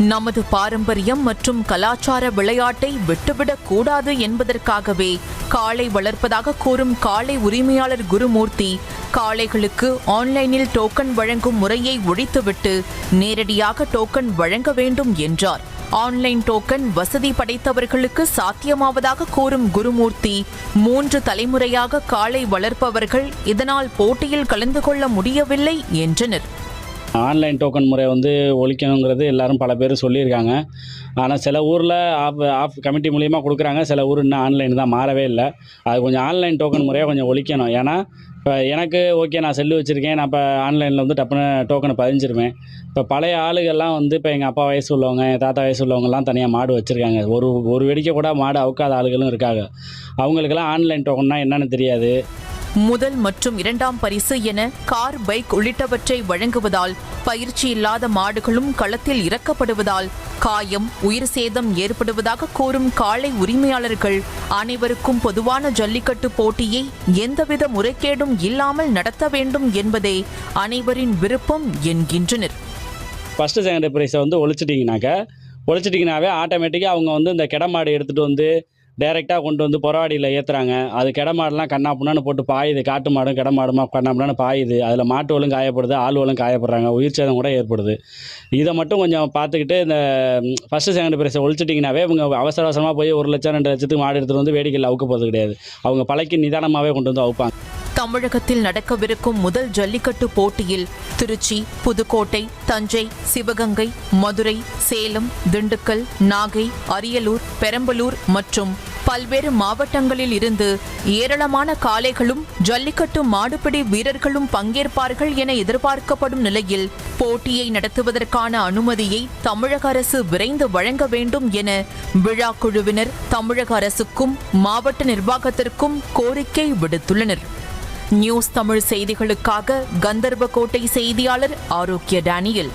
நமது பாரம்பரியம் மற்றும் கலாச்சார விளையாட்டை விட்டுவிடக் கூடாது என்பதற்காகவே காளை வளர்ப்பதாக கூறும் காளை உரிமையாளர் குருமூர்த்தி காளைகளுக்கு ஆன்லைனில் டோக்கன் வழங்கும் முறையை ஒழித்துவிட்டு நேரடியாக டோக்கன் வழங்க வேண்டும் என்றார். ஆன்லைன் டோக்கன் வசதி படைத்தவர்களுக்கு சாத்தியமாவதாக கூறும் குருமூர்த்தி மூன்று தலைமுறையாக காளை வளர்ப்பவர்கள் இதனால் போட்டியில் கலந்து கொள்ள முடியவில்லை என்றனர். ஆன்லைன் டோக்கன் முறை வந்து ஒழிக்கணுங்கிறது எல்லாரும் பல பேர் சொல்லியிருக்காங்க. ஆனால் சில ஊரில் ஆஃப் ஆஃப் கமிட்டி மூலியமாக கொடுக்குறாங்க. சில ஊர் இன்னும் ஆன்லைன் தான் மாறவே இல்லை. அது கொஞ்சம் ஆன்லைன் டோக்கன் முறையை கொஞ்சம் ஒழிக்கணும். ஏன்னா இப்போ எனக்கு ஓகே நான் செல்லு வச்சுருக்கேன். நான் இப்போ ஆன்லைனில் வந்து டப்புன்னு டோக்கனை பதிஞ்சிருவேன். இப்போ பழைய ஆளுகள்லாம் வந்து இப்போ எங்கள் அப்பா வயசு உள்ளவங்க என் தாத்தா வயசு உள்ளவங்கலாம் தனியாக மாடு வச்சுருக்காங்க. ஒரு ஒரு வெடிக்க கூட மாடு அவுக்காத ஆளுகளும் இருக்காங்க. அவங்களுக்கெல்லாம் ஆன்லைன் டோக்கன்னா என்னென்னு தெரியாது. முதல் மற்றும் இரண்டாம் பரிசு என கார் பைக் உள்ளிட்டவற்றை வழங்குவதால் பயிற்சி இல்லாத மாடுகளும் களத்தில் இறக்கப்படுவதால் காயம் உயிர் சேதம் ஏற்படுவதாக கூறும் காளை உரிமையாளர்கள் அனைவருக்கும் பொதுவான ஜல்லிக்கட்டு போட்டியை எந்தவித முறைகேடும் இல்லாமல் நடத்த வேண்டும் என்பதே அனைவரின் விருப்பம் என்கின்றனர். ஃபஸ்ட்டு செகண்ட் ப்ரைஸை வந்து ஒழிச்சிட்டிங்கனாக்க ஒழிச்சிட்டிங்கனாவே ஆட்டோமேட்டிக்காக அவங்க வந்து இந்த கிடமாடு எடுத்துகிட்டு வந்து டைரெக்டாக கொண்டு வந்து புறவாடியில் ஏற்றுறாங்க அது கிடமாடெலாம் மாடுலாம் போட்டு பாயுது. காட்டு மாடும் கிடமாடுமா கண்ணா பாயுது. அதில் மாட்டுவலும் காயப்படுது ஆளுவலும் காயப்படுறாங்க. உயிர் சேதம் கூட ஏற்படுது. இதை மட்டும் கொஞ்சம் பார்த்துக்கிட்டு இந்த ஃபஸ்ட்டு செகண்ட் ப்ரைஸை ஒழிச்சிட்டிங்கனாவே இவங்க அவசர அவசரமாக போய் ஒரு லட்சம் ரெண்டு லட்சத்துக்கு மாடு எடுத்துகிட்டு வந்து வேடிக்கையில் அவுக்க போகிறது கிடையாது. அவங்க பழக்கி நிதானமாகவே கொண்டு வந்து அவுப்பாங்க. தமிழகத்தில் நடக்கவிருக்கும் முதல் ஜல்லிக்கட்டு போட்டியில் திருச்சி புதுக்கோட்டை தஞ்சை சிவகங்கை மதுரை சேலம் திண்டுக்கல் நாகை அரியலூர் பெரம்பலூர் மற்றும் பல்வேறு மாவட்டங்களில் இருந்து ஏராளமான காளைகளும் ஜல்லிக்கட்டு மாடுபிடி வீரர்களும் பங்கேற்பார்கள் என எதிர்பார்க்கப்படும் நிலையில் போட்டியை நடத்துவதற்கான அனுமதியை தமிழக அரசு விரைந்து வழங்க வேண்டும் என விழா குழுவினர் தமிழக அரசுக்கும் மாவட்ட நிர்வாகத்திற்கும் கோரிக்கை விடுத்துள்ளனர். நியூஸ் தமிழ் செய்திகளுக்காக கந்தர்வகோட்டை செய்தியாளர் ஆரோக்கிய டேனியல்.